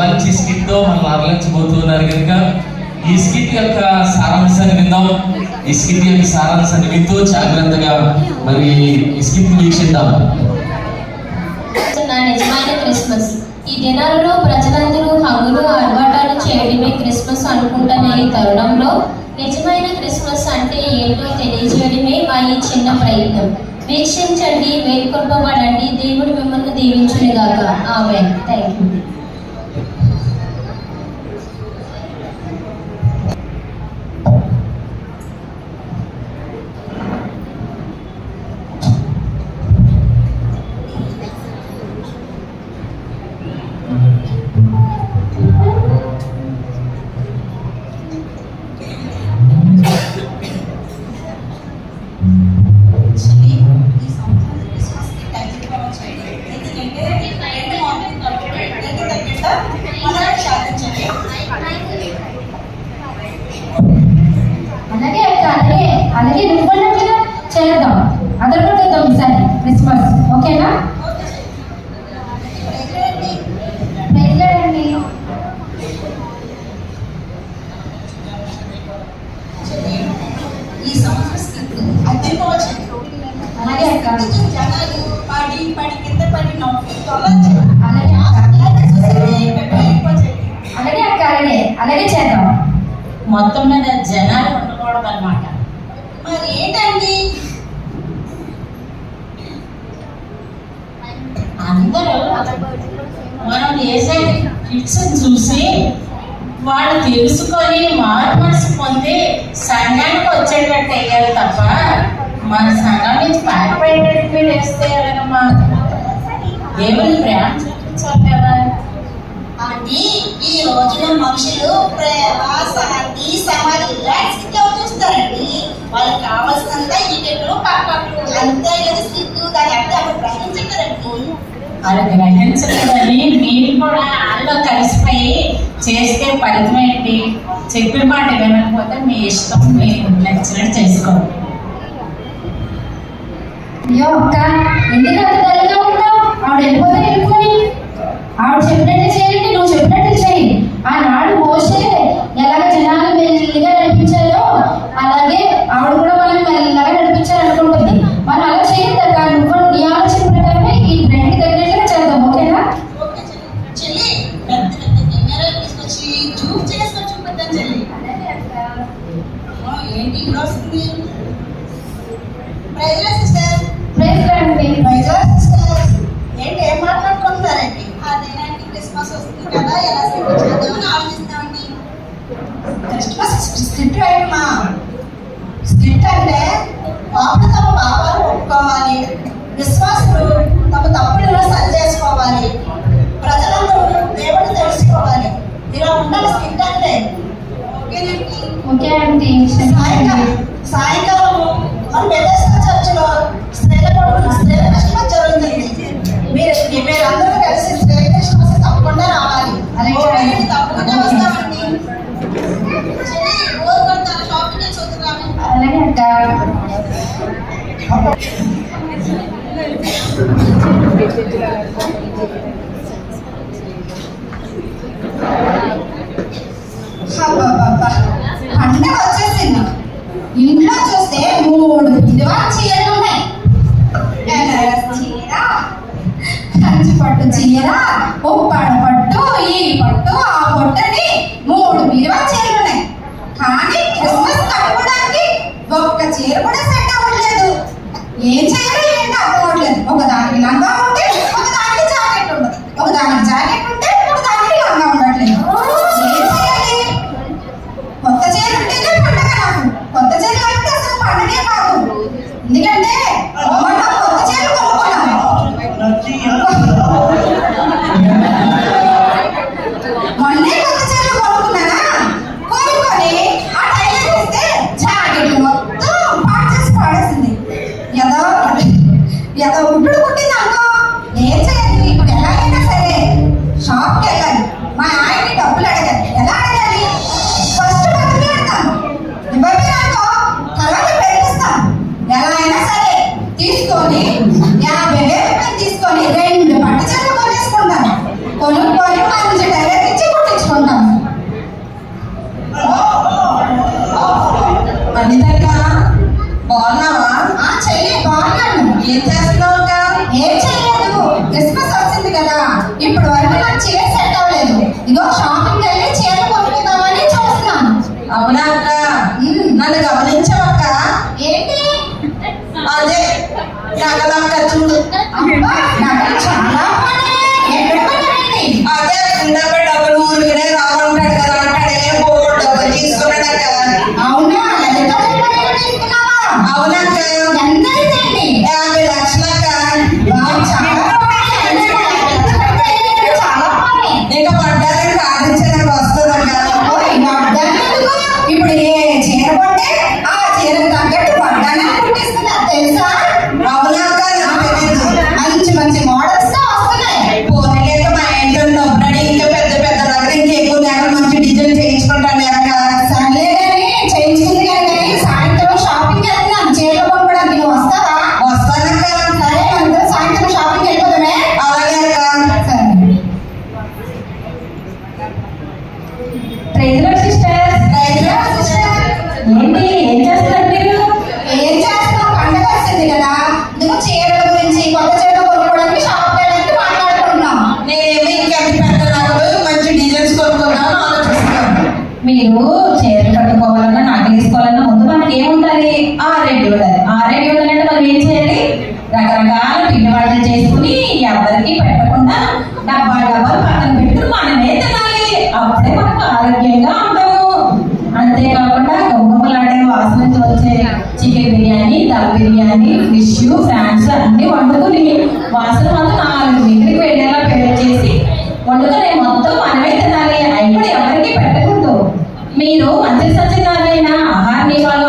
మంచి స్కిట్తో మనం అరలించబోతున్నారు కనుక ఈ స్కిట్ యొక్క సారాంశాన్ని విందాం. ఈ స్కిట్ యొక్క సారాంశాన్ని వింటూ జాగ్రత్తగా మరి ఈ స్కిట్ వీక్షిద్దాం. నా నిజమైన క్రిస్మస్. ఈ దినాలలో ప్రజలందరూ హంగులు ఆర్భాటాలు చేయడమే క్రిస్మస్ అనుకుంటున్న ఈ తరుణంలో నిజమైన క్రిస్మస్ అంటే ఏంటో తెలియజేయడమే మా ఈ చిన్న ప్రయత్నం. వీక్షించండి వేడుకొల్పబడండి దేవుడు మిమ్మల్ని దీవించునుగాక. ఆమె థ్యాంక్ యూ జనాలు పడి పడి కింద పడి అలాగే అక్క. అలాగే అలాగే. అలాగే చేద్దాం. మొత్తం మీద జనాలు ఉండకూడదు అనమాట మరి ఏంటండి? అందరూ మనం చేసే కిట్స్ చూసి వాళ్ళు తెలుసుకొని మారు మనసు పొంది సంఘానికి వచ్చేటట్టు వేయాలి తప్ప మన సంఘం నుంచి పారిపోయేటట్టు మీరు వేస్తే ఎలాగమ్మా దేవుని ప్రేమ చూపించాలి కదా. ఈ రోజున మనుషులు ప్రేమ శాంతి సమాధానం చూస్తారండి. వాళ్ళకి కావాల్సినంత ఇటెట్లు పక్కట్లు అంతే కదా సిగ్గు దాని అప్పుడు గ్రహించగలండి వాళ్ళు గ్రహించలేదని మీరు కూడా వాళ్ళు కలిసిపోయి చేస్తే ఫలితం ఏంటి? చెప్పిన మాట వినకపోతే మీ ఇష్టం మీరు నచ్చినట్టు చేసుకోండి అయ్యో అక్క ఎందుకు అంత డల్గా ఉన్నావు? ఆవిడ వెళ్ళిపోతే వెళ్ళిపోయి ఆవిడ చెప్పినట్టు చేయండి నువ్వు చెప్పినట్టు చేయి ఆనాడు మోసే ఎలాగ జనాలు మెల్లిగా నడిపించాలో అలాగే ఆవిడ కూడా మనం మెల్లగా నడిపించాలనుకుంటుంది. మనం అలా చేయొద్దు అక్క నువ్వు నీ ఆలోచన ప్రకారమే ఈ ట్రెండ్కి తగినట్లుగా చేద్దాం ఓకేనా? చెల్లి. తీసుకొచ్చి చూపిద్దాం చెల్లి. ఏంటి ఇప్పుడు వస్తుంది? ప్రైజ్లా సిస్టర్ ప్రైజ్ రండి ప్రైజ్లా సిస్టర్ ఏంటి ఏం మాట్లాడుకుంటున్నారండి? అదేనండి క్రిస్మస్ వస్తుంది కదా ఎలా చేద్దామని ఆలోచిస్తామండి. క్రిస్మస్ స్క్రిప్ట్ రాయమ్మా స్క్రిప్ట్ అంటే పాపలు తమ పాపాలు ఒప్పుకోవాలి. విశ్వాసులు తమ తప్పులను సరి చేసుకోవాలి ప్రజలందరూ దేవుడు తెలుసుకోవాలి. ఇలా ఉండాలి స్క్రిప్ట్ అంటే. ఓకేనండి. ఓకే ఆంటీ సాయంకాలం మన చర్చిలో ছেলে বড় বুঝতে পারে ఫిష్లు ఫ్రాన్స్ అన్ని వండుకుని వాసన మొత్తం నాలుగు దగ్గరికి వెళ్ళేలా పెళ్ళి చేసి వండుకునే మొత్తం మనమే తినాలి. అవి కూడా ఎవరికి పెట్టకూడదు. మీరు మంచి సత్యదారులైన ఆహార నియమాలు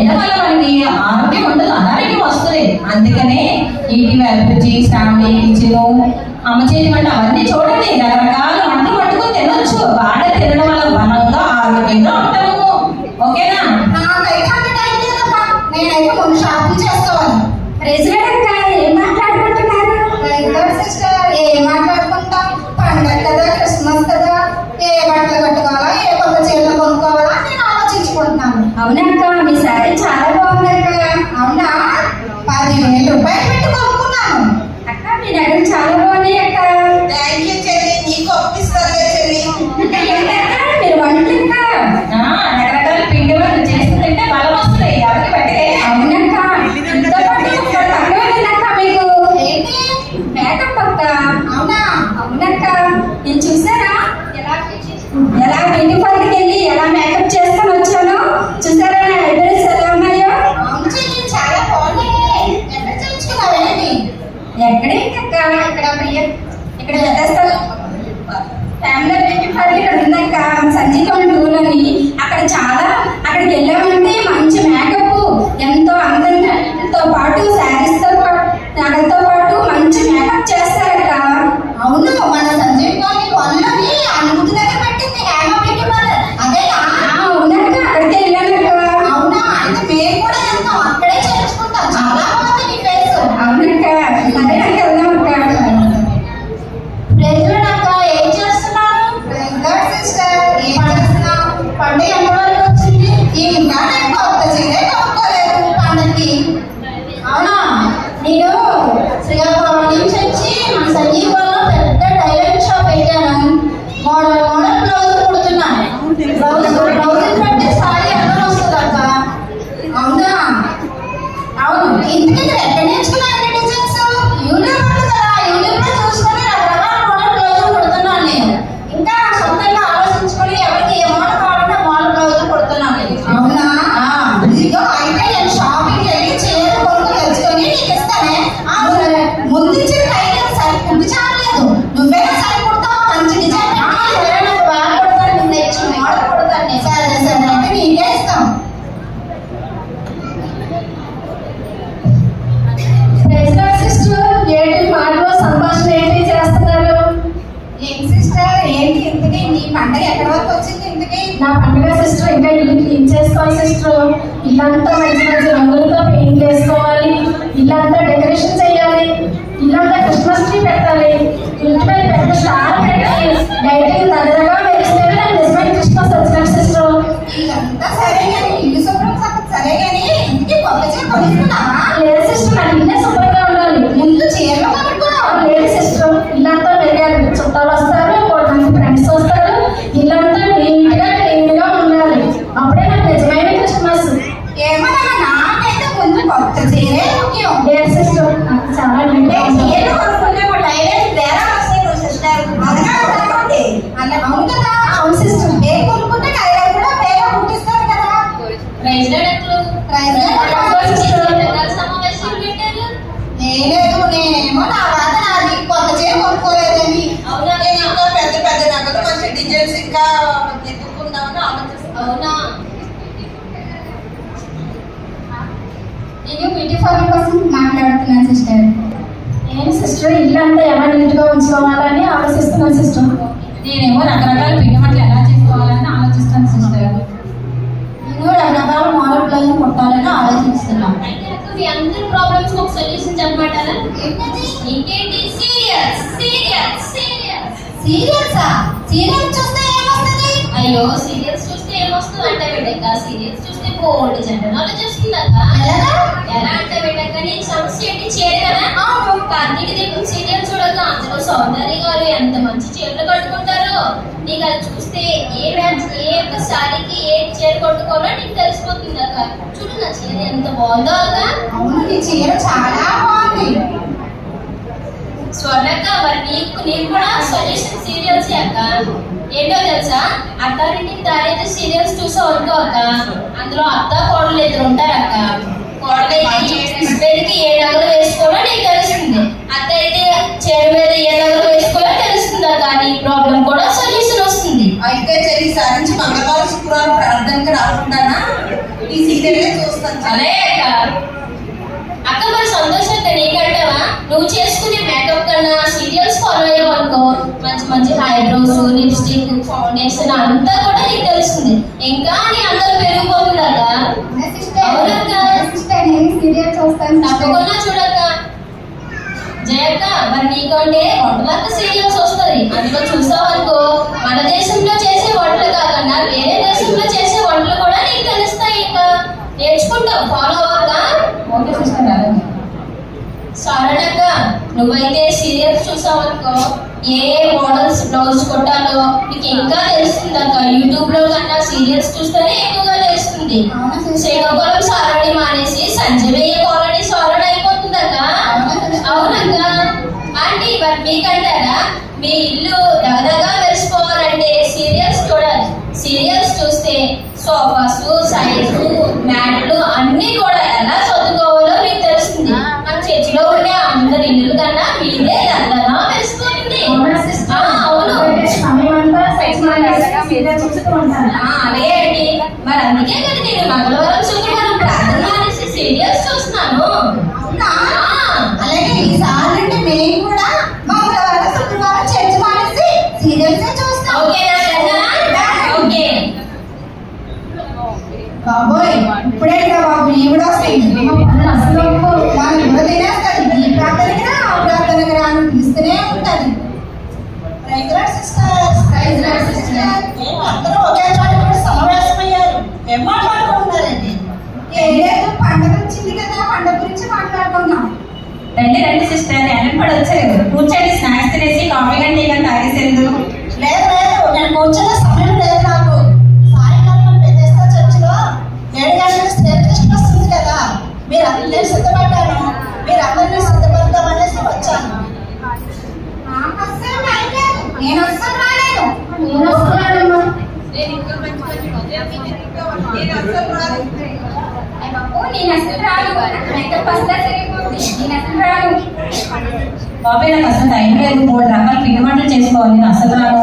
ఎండవల్ల మనకి ఆరోగ్యం ఉండదు అనారోగ్యం వస్తుంది. అందుకనే ఇంటి వెల్పుజి స్టాంబీ కిచెను అమ్మ చేతి వంట అవన్నీ చూడండి రకరకాల వంటలు వండుకుని తినొచ్చు. బాగా తినడం వల్ల బలంగా ఆరోగ్యంగా ఉంటాము. ఓకేనా? వచ్చింది ఇంతకీ? నా పండుగ సిస్టర్ ఇంకా ఇల్లు క్లీన్ చేసుకోవాలి సిస్టర్ ఇల్లంతా మంచి మంచి రంగులతో పెయింట్ వేసుకోవాలి ఇల్లంతా డెకరేషన్ చేయాలి. ఇల్లంతా క్రిస్మస్ ట్రీ పెట్టాలి. ఇంటి మీద పెద్ద స్టార్ పెట్టి లైటింగ్ దడదగా వేస్తేనే నాకు నిజమైన క్రిస్మస్ వచ్చినట్టు సిస్టర్ సరే కానీ ఇల్లు శుభ్రం సరే కానీ ఇంటికి కొత్త చీర నేనేమో రకరకాల పిండి వంటలు ఎలా చేసుకోవాలని ఆలోచిస్తాను సిస్టర్. నేను రకరకాల మోడల్ బ్లౌజ్ కుట్టాలని నాకు మీ అందరి ప్రాబ్లమ్స్ ఒక సొల్యూషన్ చెప్పమంటారా? ఇంకేంటి చూస్తే ఏమొస్తుంది? అయ్యో సీరియల్స్ చూస్తే ఏమొస్తుంది అంటే బిడ్డక సీరియల్స్ చూస్తే బోల్డ్ జనరల్ నాలెడ్జ్ వస్తుందక్క ఎలా అంటే బిడ్డక్క నేను సమస్య ఏంటి? చీర కదా అవును కార్తీక దీపం సీరియల్ చూడక అందులో సౌందర్య గారు ఎంత మంచి చీరలు కట్టుకుంటారు నీకు అది చూస్తే ఏ మ్యాచ్ ఏ యొక్క శారీకి ఏ చీర కొట్టుకోవాలో నీకు తెలిసిపోతుంది అక్క. చూడు నా చీర ఎంత బాగుందో అక్క. అవును నీ చీర చాలా బాగుంది. మరి నీకు నీకు కూడా సజెషన్ సీరియల్స్ అక్క. ఏంటో తెలుసా? అత్తారింటికి దారైతే సీరియల్స్ చూసావు అనుకో అక్క. అందులో అత్త కోడలు ఇద్దరు ఉంటారు అక్క. కోడలైతే ఏ నగలు వేసుకోవాలో నీకు తెలుస్తుంది. అత్త అయితే చీర మీద ఏ నగలు వేసుకోవాలో తెలుస్తుంది అక్క. నీ ప్రాబ్లం కూడా సొల్యూషన్ వస్తుంది. అయితే చెల్లి ఈసారి నుంచి మంగళవారం శుక్రవారం ప్రార్థనకి రాకుండానా ఈ సీరియల్ చూస్తాను. అలే అక్క. అక్క మరి నీకంటావా నువ్వు చేసుకునే మేకప్ కన్నా సీరియల్స్ ఫాలో అయ్యావు అనుకో మంచి మంచి ఐబ్రోస్ లిప్స్టిక్ ఫౌండేషన్ అంతా కూడా నీకు తెలుస్తుంది. ఇంకా నీ అందరూ పెరిగిపోతుంది చూస్తాను? తప్పకుండా చూడక్క. జయక్క మరి నీకు అంటే వంటలక్క సీరియల్స్ వస్తుంది అందులో చూసావు అనుకో మన దేశంలో చేసే వంటలు కాకుండా వేరే దేశంలో చేసే వంటలు కూడా నీకు తెలుస్తాయి ఇంకా నేర్చుకుంటావు ఫాలో అవ్వక ఓకే సిస్టర్ అలాగే సారణక్క నువ్వైతే సీరియల్స్ చూసావు అనుకో ఏ మోడల్స్ బ్లౌజ్ కొట్టాలో నీకు ఇంకా తెలుస్తుంది అక్క యూట్యూబ్లో కన్నా సీరియల్స్ చూస్తేనే ఎక్కువగా తెలుస్తుంది. శ్రీకాకుళం సారడి మానేసి సంజయ్ కాలనీ సారడి అయిపోతుంది అక్క అవునక్క ఆంటీ మరి మీకంటారా? మీ ఇల్లు దాదాగా మెరిసిపోవాలంటే సీరియల్స్ చూడాలి. సీరియల్స్ చూస్తే సోఫాస్ సైజు మ్యాట్లు అన్ని కూడా ఎలా చదువుకోవాలో అందరి ఇల్లు కన్నా మీదే అవునా అలాగే అండి. మరి అందుకే కదా నేను మంగళవారం రండి రండి సిస్టర్ ఎన్నెన్ పడి వచ్చారు కూర్చొని స్నాక్స్ తినేసి కాఫీ కానీ టీ కానీ తాగేసేందు లేదు లేదు. నేను కూర్చునే సమయం లేదు నాకు. సాయంకాలం పెద్దేస్తా చర్చిలో. ఏడు గంటలకు స్టేట్ టెస్ట్ వస్తుంది కదా. మీరు అందరినీ సిద్ధపడ్డాను. మీరు అందరినీ సిద్ధపడతామనేసి వచ్చాను. నాకు అస్సలు టైం లేదు నేను అస్సలు రాలేదు. నేను వస్తున్నానమ్మా అయ్య బాబు నేను అసలు రాను మేకప్ వస్తా సరిపోతుంది నేను అసలు రాను బాబాయ్ నాకు అసలు టైం లేదు. మూడు రకాల పిండి వంటలు చేసుకోవాలి. నేను అసలు రాను.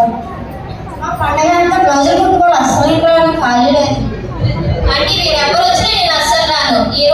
మా పండగ అంతా బ్లౌజులు కుట్టుకోవడం అస్సలు రాను ఖాళీ లేదు. అంటే మీరు ఎవరు వచ్చినా నేను అస్సలు రాను. ఈ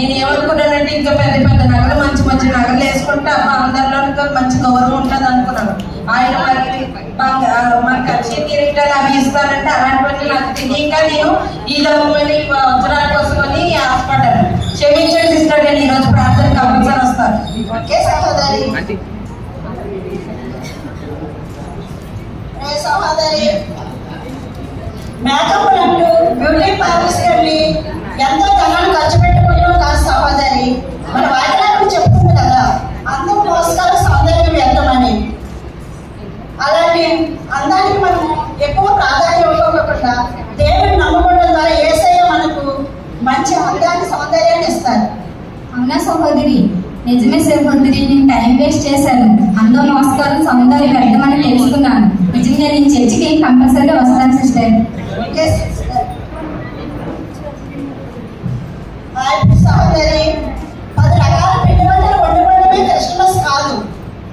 నేను ఏమనుకున్నానంటే ఇంకా పెద్ద పెద్ద నగలు మంచి మంచి నగలు వేసుకుంటే అమ్మ అందరిలో మంచి గౌరవం ఉంటుంది అనుకున్నాను. ఆయన మరి కచ్చి కిరీటాలు అవి ఇస్తానంటే అలాంటివన్నీ నాకు తెలియక నేను ఈ లోపలి వజ్రాల కోసమని ఆశపడ్డాను. క్షమించండి సిస్టర్ నేను ఈరోజు ప్రార్థన కంపల్సరీ వస్తాను. ఒకే సహోదరి. సహోదరి. మేకప్ అంటూ బ్యూటీ పార్లర్స్ వెళ్ళి ఎంతో ధనాన్ని ఖర్చు పెట్టుకుంటాం కాదు సహోదరి మన వాక్యాలను చెప్తుంది కదా అందం మోసకాలు సౌందర్యం వ్యర్థమని అలాంటి అందానికి మనం ఎక్కువ ప్రాధాన్యం ఇవ్వకుండా దేవుని నమ్ముకోవడం ద్వారా ఏసయ్య మనకు మంచి అందాన్ని సౌందర్యాన్ని ఇస్తారు అవునా సహోదరి? నిజమే సహోదరి నేను టైం వేస్ట్ చేశాను. అందరూ నమస్కారం సౌందర్యం వ్యర్థమని తెలుసుకున్నాను. నిజంగా నేను చర్చికి కంపల్సరీగా వస్తాను సిస్టర్. ఓకే సహోదరి పది రకాల పిండి వంటలు వండుకోవడమే క్రిస్మస్ కాదు.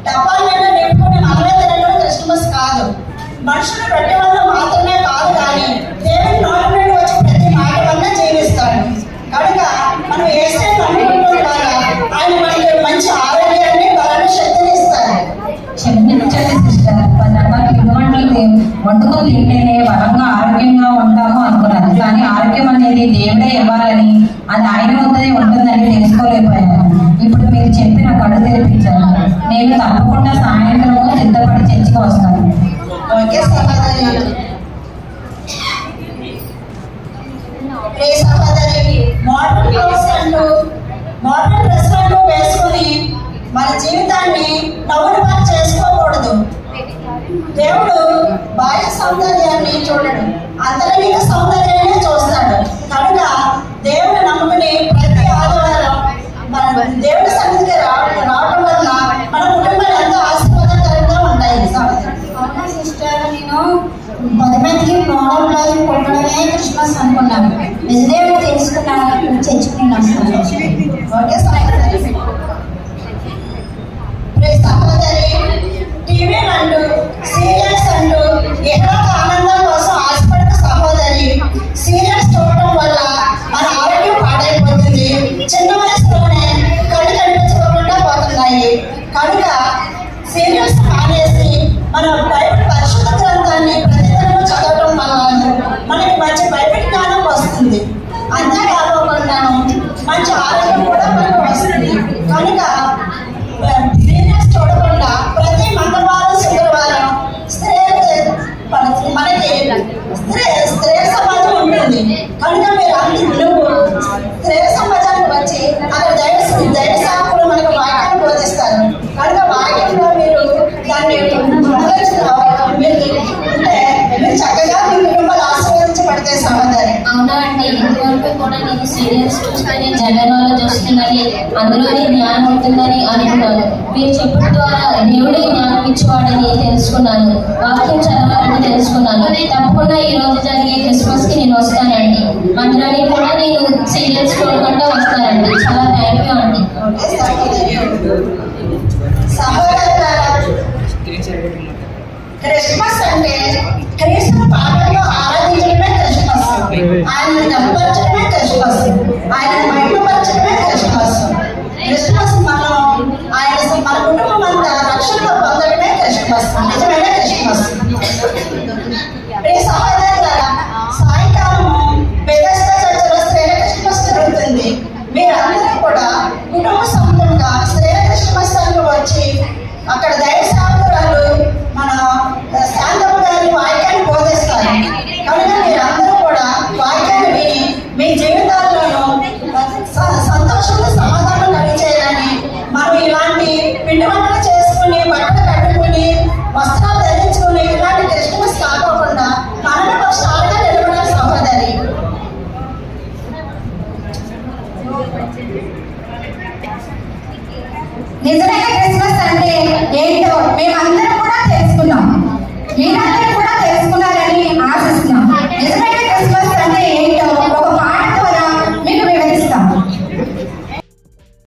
డబ్బాలలో నింపుకొని మనమే తినడం క్రిస్మస్ కాదు. మనుషులు రొట్టె వల్ల మాత్రమే కాదు కానీ దేవుని నోటి నుండి ప్రతి మాట వల్ల జీవిస్తాడు కనుక మనం ఏసే నమ్ముకోవడం ద్వారా ఆయన మనకి మంచి ఆరోగ్యాన్ని బలాన్ని శక్తిని ఇస్తారు. క్షమించండి సిస్టర్. పది రకాల పిండి వంటలు వండుకొని తింటేనే బలంగా ఆరోగ్యంగా ఉంటాము అనుకున్నాను కానీ ఆరోగ్యం అనేది దేవుడే ఇవ్వాలని అది ఆయన వద్దనే ఉంటుందని తెలుసుకోలేకపోయాను. ఇప్పుడు మీరు చెప్పి నాకు కళ్ళు తెరిపించారు నేను తప్పకుండా సాయంత్రం సిద్ధపడి చర్చికి వస్తాను. ఓకే సహోదరి ప్రియ సహోదరి మోడర్న్ క్లోత్స్ అంటూ మోడర్న్ డ్రెస్ అంటూ వేసుకుని మన జీవితాన్ని నవ్వుడు పాలు చేసుకోకూడదు. దేవుడు బాహ్య సౌందర్యాన్ని చూడడు. అంతరంగిక సౌందర్యాన్ని చూస్తాడు. కనుక దేవుడు నమ్ముకుని ప్రతి ఆదివారం మన దేవుడి సన్నిధికి రావడం రావడం వల్ల మన కుటుంబాలు ఎంతో ఆశీర్వాదకరంగా ఉంటాయి. అవునా సిస్టర్ నేను మందికి మోడల్ కుట్టడమే క్రిస్మస్ అనుకున్నాను. నిజదేవుడు తెలుసుకున్నాను చర్చికి వస్తాను ఓకే సహోదరి టీవీ అంటూ సీరియల్స్ అంటూ ఇహలోక సీరియల్స్ ఇంతవరకు కూడా నేను సీరియల్స్ చూస్తేనే జగన్లో చూస్తుందని అందులోనే జ్ఞానం ఉంటుందని అనుకున్నాను. మీరు చెప్పడం ద్వారా దేవుడే జ్ఞానం ఇచ్చేవాడని తెలుసుకున్నాను. వాక్యం చదవాలని తెలుసుకున్నాను. తప్పకుండా ఈ రోజు జరిగే క్రిస్మస్కి నేను వస్తానండి. అందులోని కూడా నేను సీరియల్స్ చూడకుండా వస్తానండి. చాలా థ్యాంక్ యూ అండి. సహోదరులారా, క్రిస్మస్ అంటే క్రీస్తు పాపంలో ఆరాధించడమే క్రిస్మస్. ఆయన నమ్మపరచడమే క్రిస్మస్. ఆయన మహిమపరచడమే క్రిస్మస్. క్రిస్మస్ మనం ఆయన మన కుటుంబం అంతా రక్షణ పొందడమే క్రిస్మస్. నిజమైన క్రిస్మస్. మీరందరూ కూడా కుటుంబ సముద్రంగా శ్రేయ క్రిస్మస్ వచ్చి అక్కడ దయ